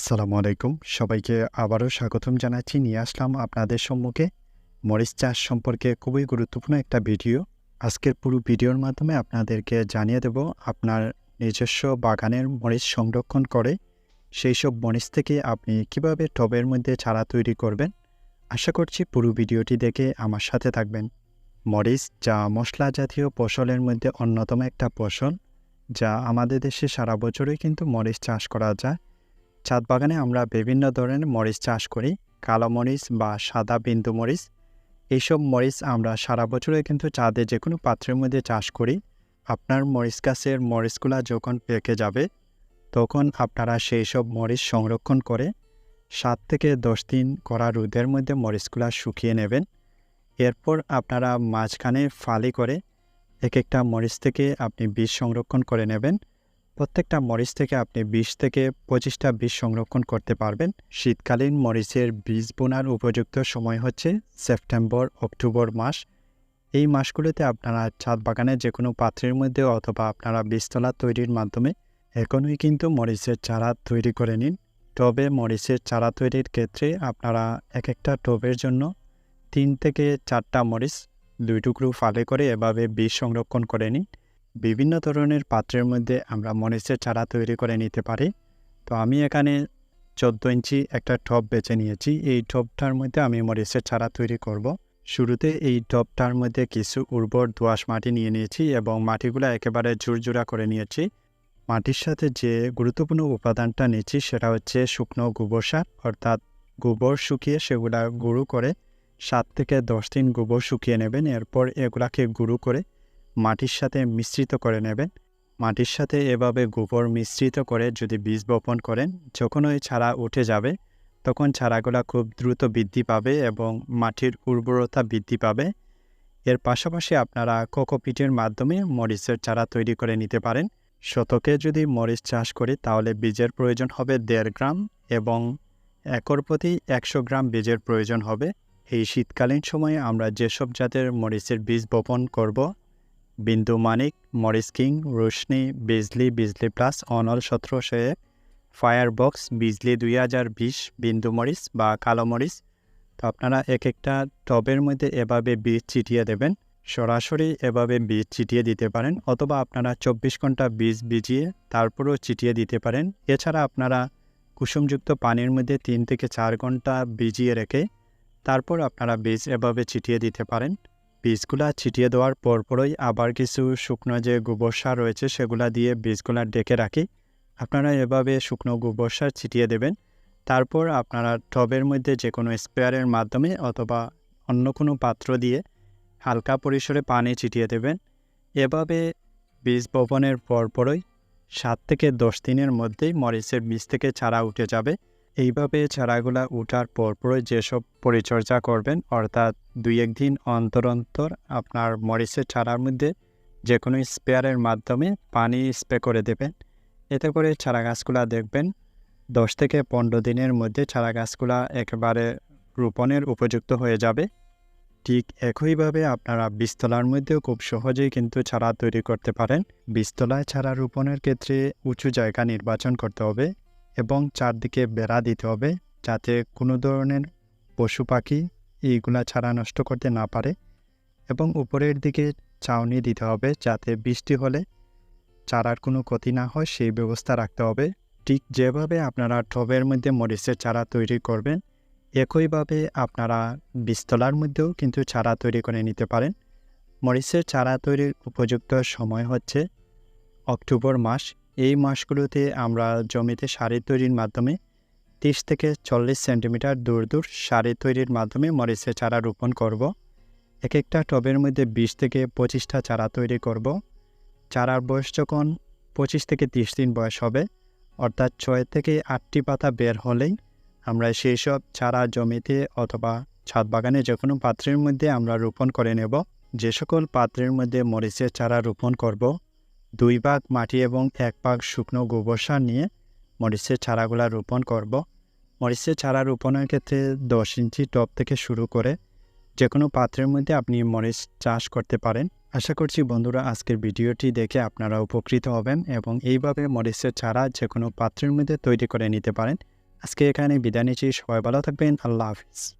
আসসালামু আলাইকুম। সবাইকে আবারও স্বাগতম জানাচ্ছি। নিয়ে আসলাম আপনাদের সম্মুখে মরিচ চাষ সম্পর্কে খুবই গুরুত্বপূর্ণ একটা ভিডিও। আজকের পুরো ভিডিওর মাধ্যমে আপনাদেরকে জানিয়ে দেব আপনার নিজস্ব বাগানের মরিচ সংরক্ষণ করে সেই সব মরিচ থেকে আপনি কীভাবে টবের মধ্যে চারা তৈরি করবেন। আশা করছি পুরো ভিডিওটি দেখে আমার সাথে থাকবেন। মরিচ যা মশলা জাতীয় ফসলের মধ্যে অন্যতম একটা ফসল, যা আমাদের দেশে সারা বছরই কিন্তু মরিচ চাষ করা যায়। ছাদ বাগানে আমরা বিভিন্ন ধরনের মরিচ চাষ করি, কালো মরিচ বা সাদা বিন্দু মরিচ। এইসব মরিচ আমরা সারা বছরে কিন্তু চাঁদে যে কোনো পাত্রের মধ্যে চাষ করি। আপনার মরিচ গাছের মরিচগুলা যখন পেকে যাবে, তখন আপনারা সেই সব মরিচ সংরক্ষণ করে সাত থেকে দশ দিন করা রোদের মধ্যে মরিচগুলা শুকিয়ে নেবেন। এরপর আপনারা মাঝখানে ফালি করে এক একটা মরিচ থেকে আপনি বীজ সংরক্ষণ করে নেবেন। প্রত্যেকটা মরিচ থেকে আপনি বিশ থেকে পঁচিশটা বীজ সংরক্ষণ করতে পারবেন। শীতকালীন মরিচের বীজ বোনার উপযুক্ত সময় হচ্ছে সেপ্টেম্বর, অক্টোবর মাস। এই মাসগুলোতে আপনারা ছাদ বাগানের যে কোনো পাত্রের মধ্যে অথবা আপনারা বীজতলা তৈরির মাধ্যমে এখনই কিন্তু মরিচের চারা তৈরি করে নিন। টবে মরিচের চারা তৈরির ক্ষেত্রে আপনারা এক একটা টবের জন্য তিন থেকে চারটা মরিচ, দুই টুকরো ফালে করে এভাবে বীজ সংরক্ষণ করে নিন। বিভিন্ন ধরনের পাত্রের মধ্যে আমরা মরিচের চারা তৈরি করে নিতে পারি। তো আমি এখানে চোদ্দ ইঞ্চি একটা টব বেছে নিয়েছি। এই টবটার মধ্যে আমি মরিচের চারা তৈরি করব। শুরুতে এই টবটার মধ্যে কিছু উর্বর দোয়াশ মাটি নিয়ে নিয়েছি এবং মাটিগুলো একেবারে ঝুরঝুরা করে নিয়েছি। মাটির সাথে যে গুরুত্বপূর্ণ উপাদানটা নিয়েছি সেটা হচ্ছে শুকনো গোবর সার। অর্থাৎ গোবর শুকিয়ে সেগুলা গুঁড়ো করে সাত থেকে দশ দিন গোবর শুকিয়ে নেবেন। এরপর এগুলাকে গুঁড়ো করে মাটির সাথে মিশ্রিত করে নেবেন। মাটির সাথে এভাবে গোবর মিশ্রিত করে যদি বীজ বপন করেন যখন ওই চারা উঠে যাবে, তখন চারাগুলা খুব দ্রুত বৃদ্ধি পাবে এবং মাটির উর্বরতা বৃদ্ধি পাবে। এর পাশাপাশি আপনারা কোকোপিটের মাধ্যমে মরিচের চারা তৈরি করে নিতে পারেন। শতকে যদি মরিচ চাষ করি, তাহলে বীজের প্রয়োজন হবে দেড় গ্রাম এবং একর প্রতি একশো গ্রাম বীজের প্রয়োজন হবে। এই শীতকালীন সময়ে আমরা যেসব জাতের মরিচের বীজ বপন করব Bindu Manik, Morris king, Roshni, Bijli Bijli plus Anal সতেরোশো এক ফায়ার বক্স বিজলি দুই হাজার বিশ, বিন্দু মরিচ বা কালো মরিচ তো আপনারা এক একটা টবের মধ্যে এভাবে বীজ ছিটিয়ে দেবেন। সরাসরি এভাবে বীজ ছিটিয়ে দিতে পারেন অথবা আপনারা চব্বিশ ঘণ্টা বীজ ভিজিয়ে তারপরেও ছিটিয়ে দিতে পারেন। এছাড়া আপনারা কুসুমযুক্ত পানির মধ্যে তিন থেকে চার ঘণ্টা ভিজিয়ে রেখে তারপর আপনারা বীজ এভাবে ছিটিয়ে দিতে পারেন। বীজগুলা ছিটিয়ে দেওয়ার পরপরই আবার কিছু শুকনো যে গোবর সার রয়েছে, সেগুলা দিয়ে বীজগুলা ডেকে রাখি। আপনারা এভাবে শুকনো গোবর সার ছিটিয়ে দেবেন। তারপর আপনারা টবের মধ্যে যে কোনো স্প্রেয়ারের মাধ্যমে অথবা অন্য কোনো পাত্র দিয়ে হালকা পরিসরে পানি ছিটিয়ে দেবেন। এভাবে বীজ বপনের পরপরই সাত থেকে দশ দিনের মধ্যেই মরিচের বীজ থেকে চারা উঠে যাবে। এইভাবে চারাগুলা উঠার পরপরই যেসব পরিচর্যা করবেন, অর্থাৎ দুই একদিন অন্তর অন্তর আপনার মরিচের চারার মধ্যে যে কোনো স্প্রেয়ারের মাধ্যমে পানি স্প্রে করে দেবেন। এতে করে চারা গাছগুলা দেখবেন দশ থেকে পনেরো দিনের মধ্যে চারা গাছগুলা একেবারে রোপণের উপযুক্ত হয়ে যাবে। ঠিক একইভাবে আপনারা বীজতলার মধ্যেও খুব সহজেই কিন্তু চারা তৈরি করতে পারেন। বীজতলায় চারা রোপণের ক্ষেত্রে উঁচু জায়গা নির্বাচন করতে হবে। এবং চারদিকে বেড়া দিতে হবে যাতে কোনো ধরনের পশু পাখি এইগুলা ছাড়া নষ্ট করতে না পারে এবং উপরের দিকে ছাউনি দিতে হবে যাতে বৃষ্টি হলে চারার কোনো ক্ষতি না হয়, সেই ব্যবস্থা রাখতে হবে। ঠিক যেভাবে আপনারা টবের মধ্যে মরিচের চারা তৈরি করবেন, একইভাবে আপনারা বীজতলার মধ্যেও কিন্তু চারা তৈরি করে নিতে পারেন। মরিচের চারা তৈরির উপযুক্ত সময় হচ্ছে অক্টোবর মাস। এই মাসগুলোতে আমরা জমিতে সারি তৈরির মাধ্যমে তিরিশ থেকে চল্লিশ সেন্টিমিটার দূর দূর সারি তৈরির মাধ্যমে মরিচের চারা রোপণ করব। এক একটা টবের মধ্যে বিশ থেকে পঁচিশটা চারা তৈরি করব। চারার বয়স যখন পঁচিশ থেকে তিরিশ দিন বয়স হবে, অর্থাৎ ছয় থেকে আটটি পাতা বের হলেই আমরা সেই সব চারা জমিতে অথবা ছাদ বাগানে যে কোনো পাত্রের মধ্যে আমরা রোপণ করে নেব যে সকল পাত্রের মধ্যে মরিচের চারা রোপণ করব দুই ভাগ মাটি এবং এক ভাগ শুকনো গোবর সার নিয়ে মরিচের চারাগুলা রোপণ করব। মরিচের চারা রোপণের ক্ষেত্রে দশ ইঞ্চি টপ থেকে শুরু করে যে কোনো পাত্রের মধ্যে আপনি মরিচ চাষ করতে পারেন। আশা করছি বন্ধুরা আজকের ভিডিওটি দেখে আপনারা উপকৃত হবেন এবং এইভাবে মরিচের চারা যে কোনো পাত্রের মধ্যে তৈরি করে নিতে পারেন। আজকে এখানে বিদায় নিচ্ছি। সবাই ভালো থাকবেন। আল্লাহ হাফিজ।